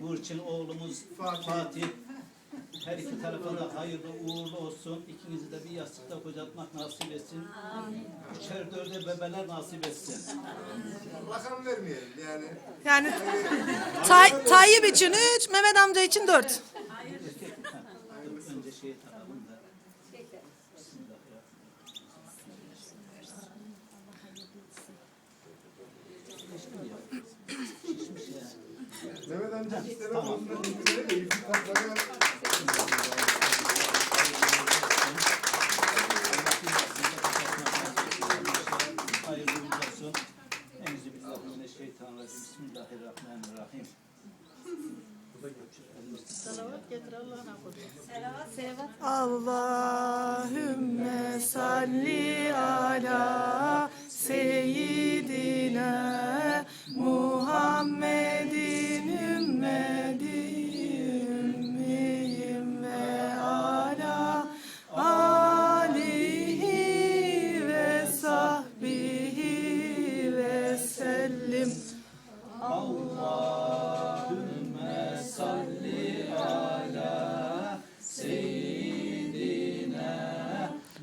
Burçin oğlumuz Fatih. Her iki tarafa da hayırlı uğurlu olsun. İkinizi de bir yastıkta kocatmak nasip etsin. Üçer dörde bebeler nasip etsin. Rakam vermeyelim yani. Yani Tay Tayyip için 3, Mehmet amca için 4. Erkek ha, dur, önce şeyi takalım da. Bismillahirrahmanirrahim. Mehmet amca istemem ondan önce de Eyüp'ün kapları Hayırlı uğurlu olsun. Euzubillahimineşşeytanirracim. Bismillahirrahmanirrahim. Allahümme salli ala seyyidina sellim. Allahümme salli ala seyyidina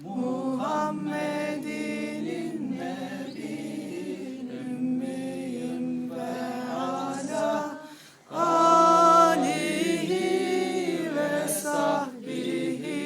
Muhammedin nebi ümmiyim ve ala alihi ve sahbihi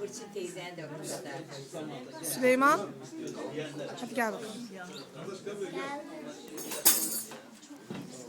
Burçin teyzen de o kadar. Süleyman. Hadi gel bakalım.